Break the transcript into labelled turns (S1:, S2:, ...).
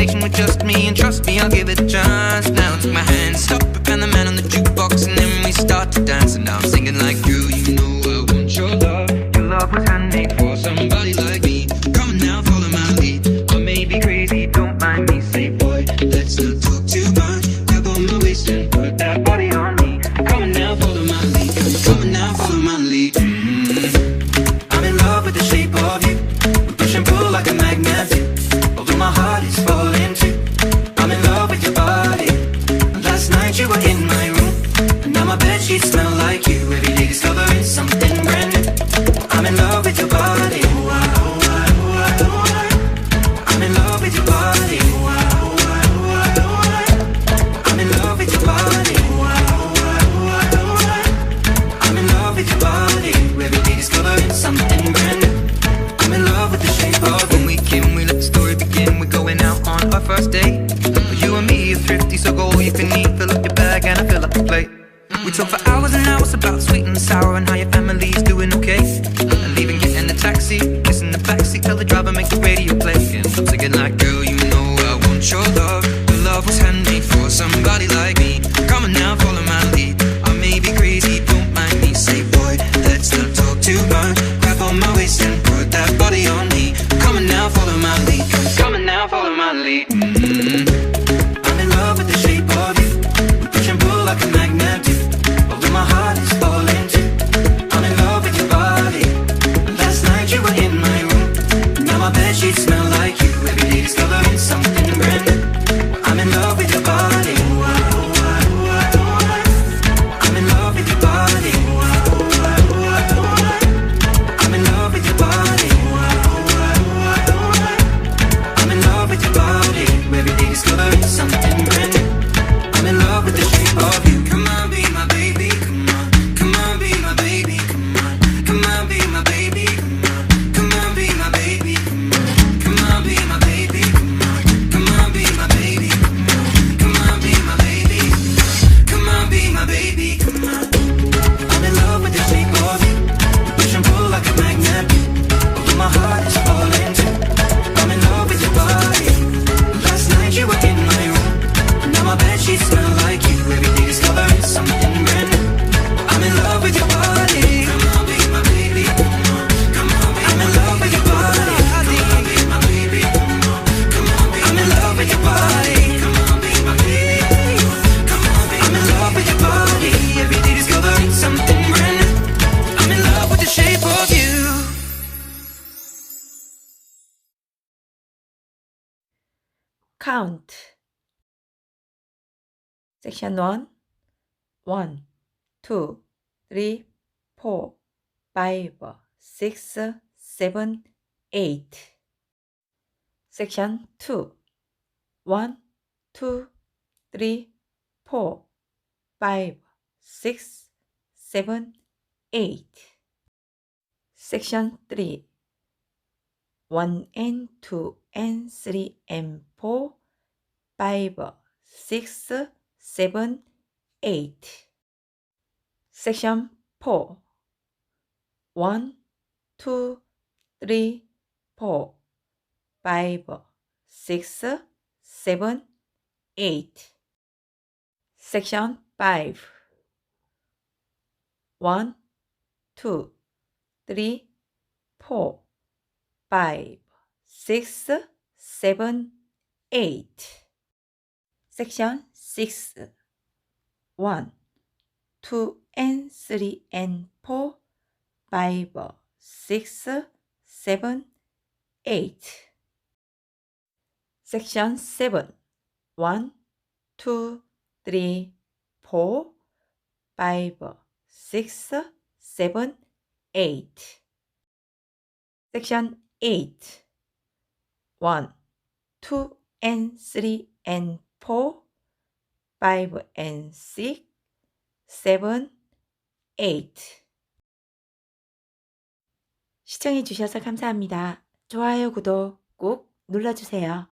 S1: conversation with just me And trust me, I'll give it a chance. Now take my hand, stop, and the man on the jukebox And then we start to dance. And I'm singing like you our first date. But you and me are thrifty, so go all you can eat. Fill up your bag and I fill up the plate. We talk for hours and hours about sweet and sour and how you
S2: count. Section 1, 1, 2, 3, 4, 5, 6, 7, 8. Section 2, 1, 2, 3, 4, 5, 6, 7, 8. Section 3. 1n, 2n, 3n, 4, 5, 6, 7, 8. Section 4 1, 2, 3, 4, 5, 6, 7, 8. Section 5 1, 2, 3, 4 five, six, seven, eight. Section 6 1, 2 and 3 and 4, 5, 6, 7, 8. Section 7 1, 2, 3, 4, 5, 6, 7, 8. Section eight. One, two, and three, and four, five, and six, seven, eight. 시청해주셔서 감사합니다. 좋아요, 구독 꾹 눌러주세요.